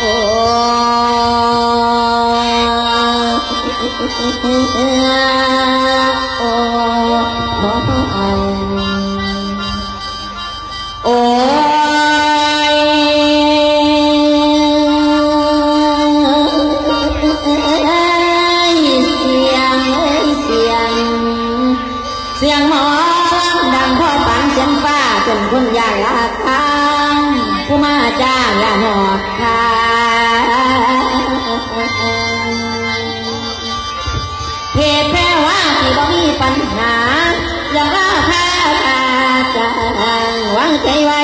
โอ้โอ้ยเสียงเอ้ยเสียงเสียงหมอดังพ่อปันเสียงฟ้าจนคนอยากลาทางผู้มาจ้างอย่าหนอกทาง ใจไว้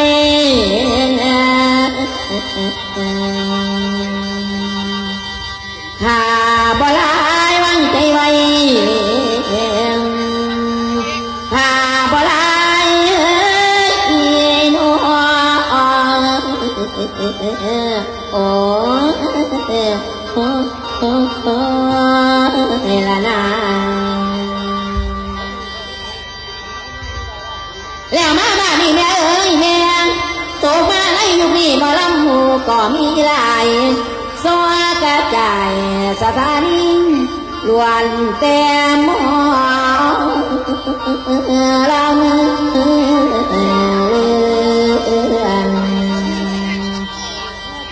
ถ้าบ่ลายวางใจไว้ถ้าบ่ลายอีนัวโอ้โอ้โอ้โอ้ละนา มีหลายสวกระจายสถานีล้วนแต่มองลำเลือ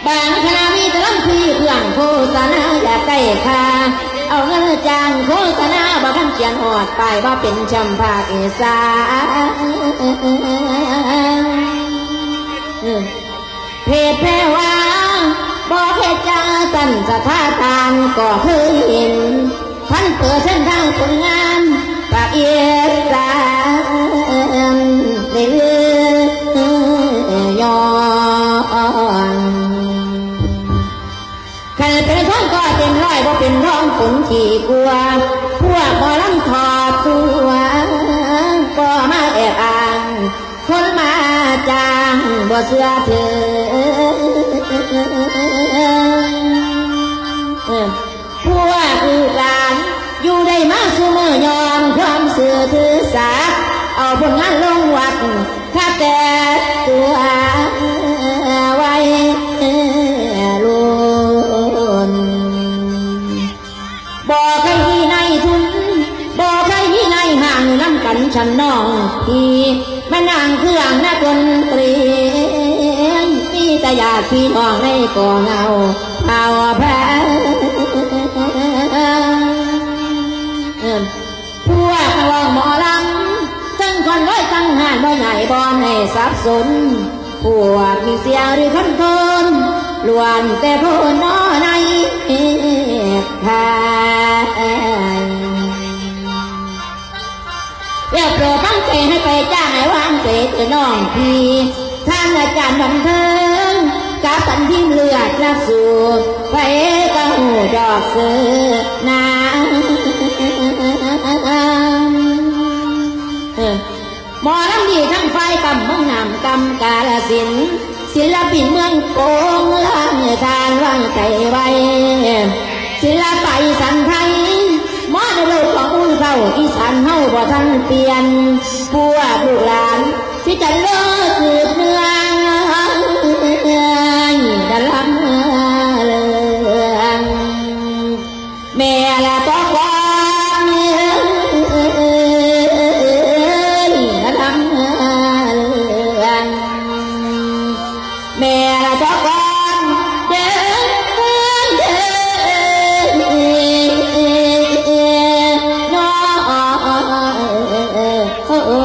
บางคณะมีต่ลำพีเพื่อนโฆษณาอยากได้ค่าเอาเงินจ้างโฆษณาบ่ทันเขียนหอดไปบ่เป็นชมภาคอีสานเพจแพรว่อกเหตุจา สันสถาทานก็เคยเห็นพันเปิดเส้นทางผลงานปากเอีสานได้เลือยอนขันเป็นท้องก็เต็มร้อยบ่เป็นท้องฝนขี่กลัว พวกบ่ลำถอดตัวก็มาแอบอ้างคนมาจ้างบ่เชื่อเธอ ฉันน้องพี่มานั่งเครื่องนักดนตรีมีแต่ญาติพี่น้องในก่อเงาเอาแพ้พวกนักร้องหมอลำทั้งคนร้อยทั้งหานบ่ใหญ่บอมให้สับสนพวกมีเสียหรือคอนโทนล้วนแต่โพนน้อในทายแล้างให้วางเตน้องพี่ทางอาจารย์บันเทิงกับสันทีมเลือดนักสู้ไปกะหูดอกเสือนาหมอลำดีทั้งไฟกำเมืองนำกำกาลสินศิลปินเมืองโกงล่างทานวางใจไว้ศิลปะอีสานไทยมอในโลกของอุ้ยเข้าอีสานเฮาบ่ทันเปลี่ยนพวกลูกหลาน ที่จะเลิกสืบเนื้องดันลำเลืองแม่ละก็กวางดันลำเลืองแม่ละก็กอนเดินเดินน้อ